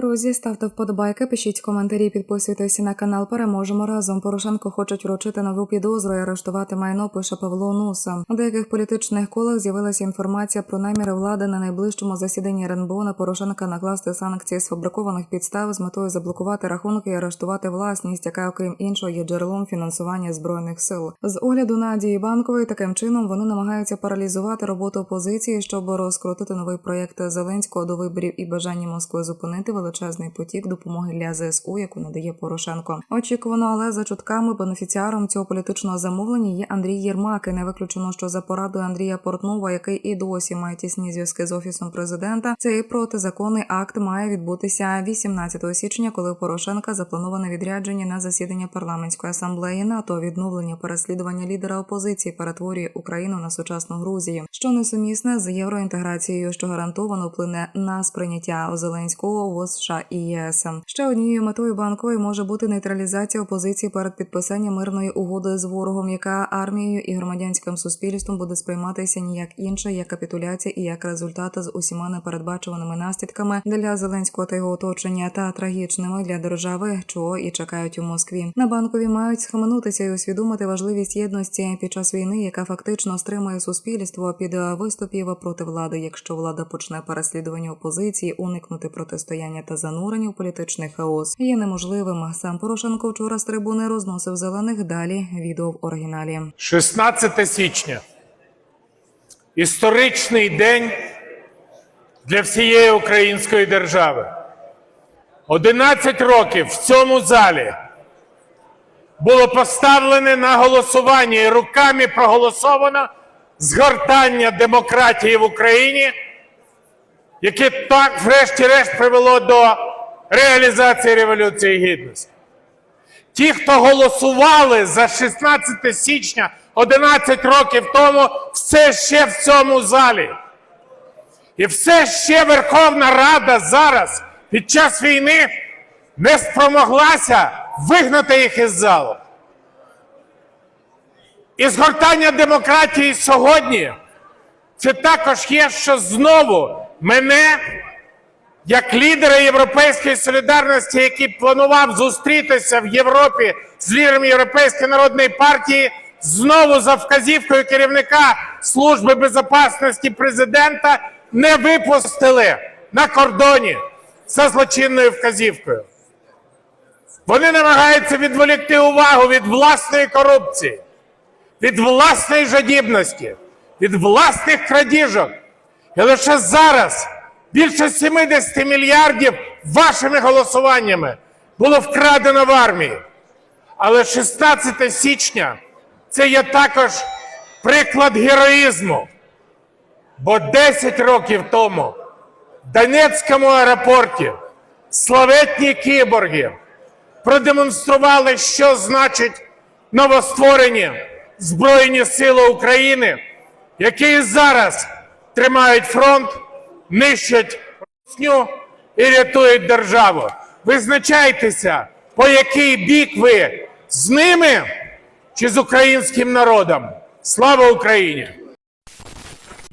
Друзі, ставте вподобайки, пишіть коментарі, підписуйтесь на канал. Переможемо разом. Порошенко хочуть вручити нову підозру і арештувати майно. Пише Павло Нуса. У деяких політичних колах з'явилася інформація про наміри влади на найближчому засіданні РНБО на Порошенка накласти санкції з фабрикованих підстав з метою заблокувати рахунки і арештувати власність, яка, окрім іншого, є джерелом фінансування збройних сил. З огляду на дії банкової таким чином вони намагаються паралізувати роботу опозиції, щоб розкрутити новий проєкт Зеленського до виборів і бажання Москви зупинити величезний потік допомоги для ЗСУ, яку надає Порошенко. Очікувано, але за чутками бенефіціаром цього політичного замовлення є Андрій Єрмак. І не виключено, що за порадою Андрія Портнова, який і досі має тісні зв'язки з офісом президента, цей протизаконний акт має відбутися 18 січня, коли Порошенка заплановане відрядження на засідання парламентської асамблеї НАТО. Відновлення переслідування лідера опозиції перетворює Україну на сучасну Грузію, що несумісне з євроінтеграцією, що гарантовано вплине на сприйняття Зеленського в США і ЄС. Ще однією метою банкової може бути нейтралізація опозиції перед підписанням мирної угоди з ворогом, яка армією і громадянським суспільством буде сприйматися ніяк інше, як капітуляція і як результат з усіма непередбачуваними наслідками для Зеленського та його оточення та трагічними для держави, чого і чекають у Москві. На банкові мають схаменутися і усвідомити важливість єдності під час війни, яка фактично стримує суспільство під виступів проти влади. Якщо влада почне переслідування опозиції, уникнути протистояння та занурення у політичний хаос є неможливим. Сам Порошенко вчора з трибуни розносив зелених. Далі відео в оригіналі. 16 січня. Історичний день для всієї української держави. 11 років в цьому залі було поставлене на голосування і руками проголосовано згортання демократії в Україні, яке так, врешті-решт, привело до реалізації Революції Гідності. Ті, хто голосували за 16 січня 11 років тому, все ще в цьому залі. І все ще Верховна Рада зараз під час війни не спромоглася вигнати їх із залу. І згортання демократії сьогодні це також є, що знову мене як лідера Європейської солідарності, який планував зустрітися в Європі з лідером Європейської народної партії, знову за вказівкою керівника Служби безпечності президента не випустили на кордоні за злочинною вказівкою. Вони намагаються відволікти увагу від власної корупції, від власної жадібності, від власних крадіжок. І лише зараз більше 70 мільярдів вашими голосуваннями було вкрадено в армії. Але 16 січня це є також приклад героїзму. Бо 10 років тому в Донецькому аеропорті славетні кіборги продемонстрували, що значить новостворені Збройні Сили України, які і зараз тримають фронт, нищать русню і рятують державу. Визначайтеся, по який бік ви з ними чи з українським народом. Слава Україні!